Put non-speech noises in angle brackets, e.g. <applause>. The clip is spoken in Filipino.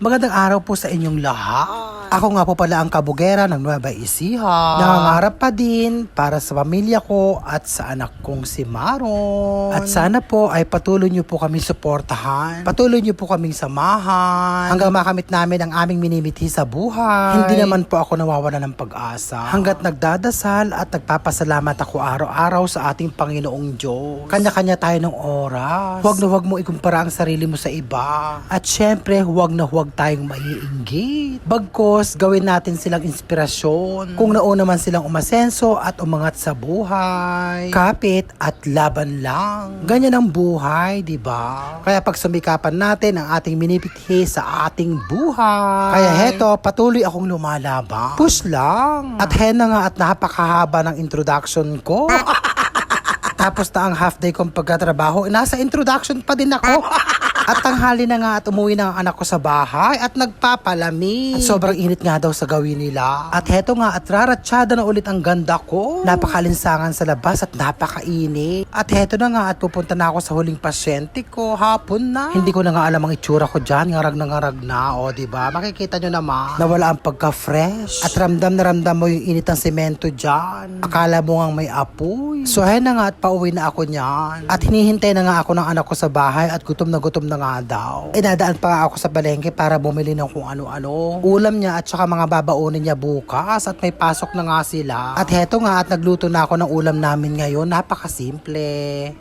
Magandang araw po sa inyong lahat. Ako nga po pala ang kabugera ng Nueva Ecija. Nangangarap pa din para sa pamilya ko at sa anak kong si Maron. At sana po ay patuloy niyo po kami suportahan. Patuloy niyo po kaming samahan. Hanggang makamit namin ang aming minimithi sa buhay. Hindi naman po ako nawawala ng pag-asa. Hanggat nagdadasal at nagpapasalamat ako araw-araw sa ating Panginoong Diyos. Kanya-kanya tayo ng oras. Huwag na huwag mo ikumpara ang sarili mo sa iba. At syempre, huwag na huwag tayong maiinggit. Bagkos, gawin natin silang inspirasyon. Kung nauna man silang umasenso at umangat sa buhay. Kapit at laban lang. Ganyan ang buhay, di ba? Kaya pag sumikapan natin ang ating minipithi sa ating buhay. Kaya heto, patuloy akong lumalaban. Push lang. At hena nga at napakahaba ng introduction ko. <laughs> Tapos na ang half day kong pagkatrabaho, nasa introduction pa din ako. <laughs> At tanghali na nga at umuwi na ang anak ko sa bahay at nagpapalami. At sobrang init nga daw sa gawin nila. At heto nga at raratsyada na ulit ang ganda ko. Napakalinsangan sa labas at napakainit. At heto na nga at pupunta na ako sa huling pasyente ko. Hapon na. Hindi ko na nga alam ang itsura ko dyan. Ngarag na ngarag na. O, di ba? Makikita nyo naman. Nawala ang pagka-fresh. At ramdam na ramdam mo yung init ng semento dyan. Akala mo nga may apoy. So, ayun na nga at pauwi na ako niyan. At hinihintay na nga ako ng anak ko sa bahay at gutom na gutom na nga daw. Eh, dadaan pa nga ako sa palengke para bumili ng kung ano-ano. Ulam niya at saka mga babaunin niya bukas at may pasok na nga sila. At heto nga at nagluto na ako ng ulam namin ngayon. Napakasimple.